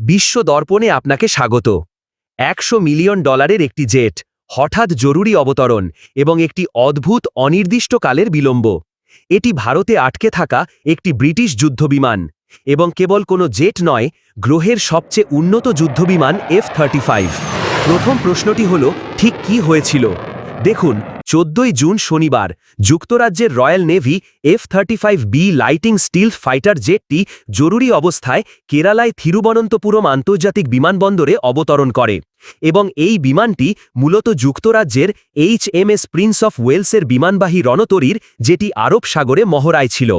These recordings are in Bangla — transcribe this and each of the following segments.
বিশ্ব দর্পণে আপনাকে স্বাগত। একশো মিলিয়ন ডলারের একটি জেট, হঠাৎ জরুরি অবতরণ এবং একটি অদ্ভুত, অনির্দিষ্টকালের বিলম্ব। এটি ভারতে আটকে থাকা একটি ব্রিটিশ যুদ্ধবিমান এবং কেবল কোনো জেট নয়, গ্রহের সবচেয়ে উন্নত যুদ্ধবিমান এফ থার্টি প্রথম প্রশ্নটি হল, ঠিক কি হয়েছিল? দেখুন চোদ্দই জুন শনিবার, যুক্তরাজ্যের Royal Navy F thirty five B lightning stealth fighter জেটটি জরুরি অবস্থায় কেরালায় থিরুবনন্তপুরম আন্তর্জাতিক বিমানবন্দরে অবতরণ করে এবং এই বিমানটি মূলত যুক্তরাজ্যের H M S Prince of ওয়েলসের বিমানবাহী রণতরীর, যেটি আরব সাগরে মহড়ায় ছিল।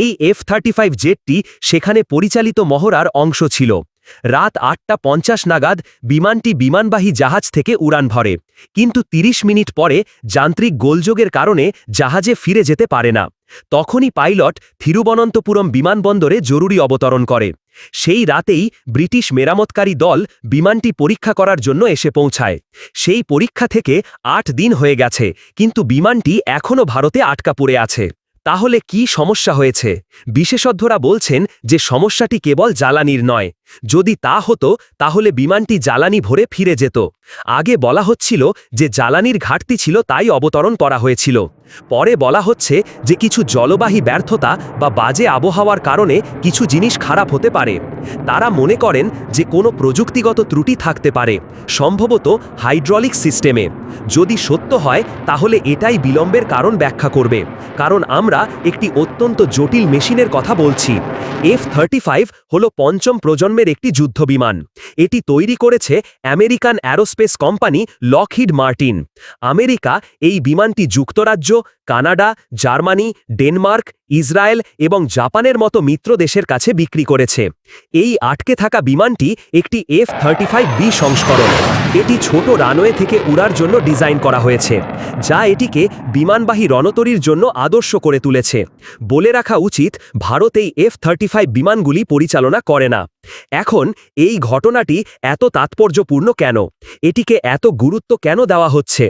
এই এফ থার্টি ফাইভ জেটটি সেখানে পরিচালিত মহড়ার অংশ ছিল। রাত আটটা পঞ্চাশ নাগাদ বিমানটি বিমানবাহী জাহাজ থেকে উড়ান ভরে। কিন্তু ৩০ মিনিট পরে যান্ত্রিক গোলযোগের কারণে জাহাজে ফিরে যেতে পারে না। তখনই পাইলট থিরুবনন্তপুরম বিমানবন্দরে জরুরি অবতরণ করে। সেই রাতেই ব্রিটিশ মেরামতকারী দল বিমানটি পরীক্ষা করার জন্য এসে পৌঁছায়। সেই পরীক্ষা থেকে আট দিন হয়ে গেছে, কিন্তু বিমানটি এখনও ভারতে আটকা পড়ে আছে। তাহলে কি সমস্যা হয়েছে? বিশেষজ্ঞরা বলছেন যে সমস্যাটি কেবল জ্বালানির নয়। যদি তা হতো, তাহলে বিমানটি জ্বালানি ভরে ফিরে যেত। আগে বলা হচ্ছিল যে জ্বালানির ঘাটতি ছিল তাই অবতরণ করা হয়েছিল। পরে বলা হচ্ছে যে কিছু জলবাহী ব্যর্থতা বা বাজে আবহাওয়ার কারণে কিছু জিনিস খারাপ হতে পারে। তারা মনে করেন যে কোনো প্রযুক্তিগত ত্রুটি থাকতে পারে, সম্ভবত হাইড্রলিক সিস্টেমে। যদি সত্য হয়, তাহলে এটাই বিলম্বের কারণ ব্যাখ্যা করবে। কারণ আমরা একটি অত্যন্ত জটিল মেশিনের কথা বলছি। এফ থার্টি ফাইভ হল পঞ্চম প্রজন্মের একটি যুদ্ধবিমান। এটি তৈরি করেছে American aerospace company Lockheed Martin. America এই বিমানটি যুক্তরাজ্য কানাডা জার্মানি ডেনমার্ক ইসরায়েল এবং জাপানের মতো মিত্র দেশের কাছে বিক্রি করেছে। এই আটকে থাকা বিমানটি একটি এফ থার্টি ফাইভ বি সংস্করণ। এটি ছোট রানওয়ে থেকে উড়ার জন্য ডিজাইন করা হয়েছে, যা এটিকে বিমানবাহী রণতরীর জন্য আদর্শ করে তুলেছে। বলে রাখা উচিত, ভারত এই এফ থার্টি ফাইভ বিমানগুলি পরিচালনা করে না। এখন এই ঘটনাটি এত তাৎপর্যপূর্ণ কেন? এটিকে এত গুরুত্ব কেন দেওয়া হচ্ছে?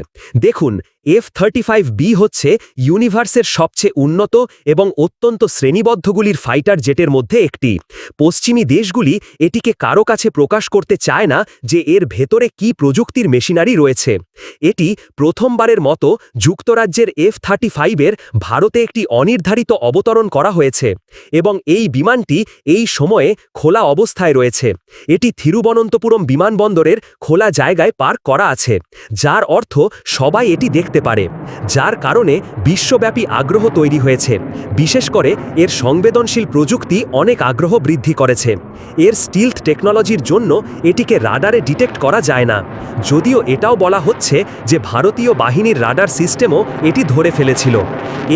দেখুন, এফ থার্টি ফাইভ বি হচ্ছে ইউনিভার্সের সবচেয়ে উন্নত এবং অত্যন্ত শ্রেণীবদ্ধগুলির ফাইটার জেটের মধ্যে একটি। পশ্চিমী দেশগুলি এটিকে কারও কাছে প্রকাশ করতে চায় না যে এর ভেতরে কি প্রযুক্তির মেশিনারি রয়েছে। এটি প্রথমবারের মতো যুক্তরাজ্যের এফ থার্টি ফাইভের ভারতে একটি অনির্ধারিত অবতরণ করা হয়েছে এবং এই বিমানটি এই সময়ে খোলা অবস্থায় রয়েছে। এটি থিরুবনন্তপুরম বিমানবন্দরের খোলা জায়গায় পার্ক করা আছে, যার অর্থ সবাই এটি দেখতে পারে, যার কারণে বিশ্বব্যাপী আগ্রহ তৈরি হয়েছে। বিশেষ করে এর সংবেদনশীল প্রযুক্তি অনেক আগ্রহ বৃদ্ধি করেছে। এর স্টিলথ টেকনোলজির জন্য এটিকে রাডারে ডিটেক্ট করা যায় না। যদিও এটাও বলা হচ্ছে যে ভারতীয় বাহিনীর রাডার সিস্টেমও এটি ধরে ফেলেছিল।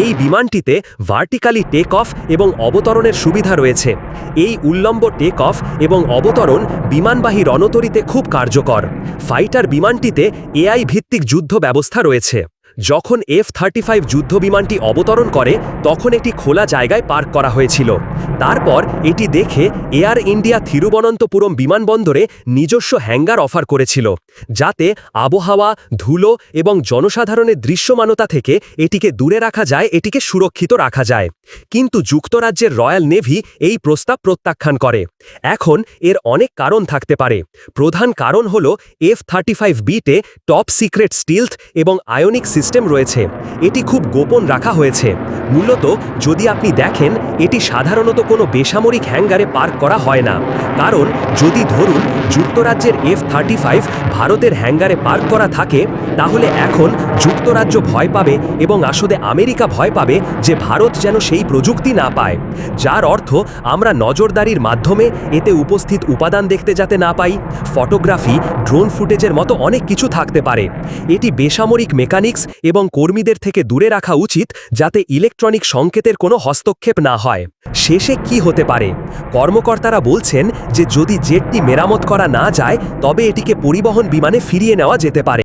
এই বিমানটিতে ভার্টিক্যালি টেক অফ এবং অবতরণের সুবিধা রয়েছে। এই উল্লম্ব টেক অফ এবং অবতরণ বিমানবাহী রণতরীতে খুব কার্যকর। ফাইটার বিমানটিতে এআই ভিত্তিক যুদ্ধ ব্যবস্থা রয়েছে। যখন এফ থার্টি ফাইভ যুদ্ধ বিমানটি অবতরণ করে, তখন একটি খোলা জায়গায় পার্ক করা হয়েছিল। তারপর এটি দেখে এয়ার ইন্ডিয়া থিরুবনন্তপুরম বিমানবন্দরে নিজস্ব হ্যাঙ্গার অফার করেছিল, যাতে আবহাওয়া, ধুলো এবং জনসাধারণের দৃশ্যমানতা থেকে এটিকে দূরে রাখা যায়, এটিকে সুরক্ষিত রাখা যায়। কিন্তু যুক্তরাজ্যের রয়্যাল নেভি এই প্রস্তাব প্রত্যাখ্যান করে। এখন এর অনেক কারণ থাকতে পারে। প্রধান কারণ হল এফ থার্টি ফাইভ বিতে টপ সিক্রেট স্টিলথ এবং আয়নিক সিস্টেম রয়েছে। এটি খুব গোপন রাখা হয়েছে। মূলত, যদি আপনি দেখেন, এটি সাধারণত কোনো বেসামরিক হ্যাঙ্গারে পার্ক করা হয় না। কারণ, যদি ধরুন, যুক্তরাজ্যের এফ থার্টি ফাইভ ভারতের হ্যাঙ্গারে পার্ক করা থাকে, তাহলে এখন যুক্তরাজ্য ভয় পাবে এবং আসলে আমেরিকা ভয় পাবে যে ভারত যেন সেই প্রযুক্তি না পায়। যার অর্থ, আমরা নজরদারির মাধ্যমে এতে উপস্থিত উপাদান দেখতে যাতে না পাই, ফটোগ্রাফি, ড্রোন ফুটেজের মতো অনেক কিছু থাকতে পারে। এটি বেসামরিক মেকানিক্স এবং কর্মীদের থেকে দূরে রাখা উচিত যাতে ইলেকট্রনিক সংকেতের কোনো হস্তক্ষেপ না হয়। শেষে কি হতে পারে? কর্মকর্তারা বলছেন যে যদি জেটটি মেরামত করা না যায়, তবে এটিকে পরিবহন বিমানে ফিরিয়ে নেওয়া যেতে পারে।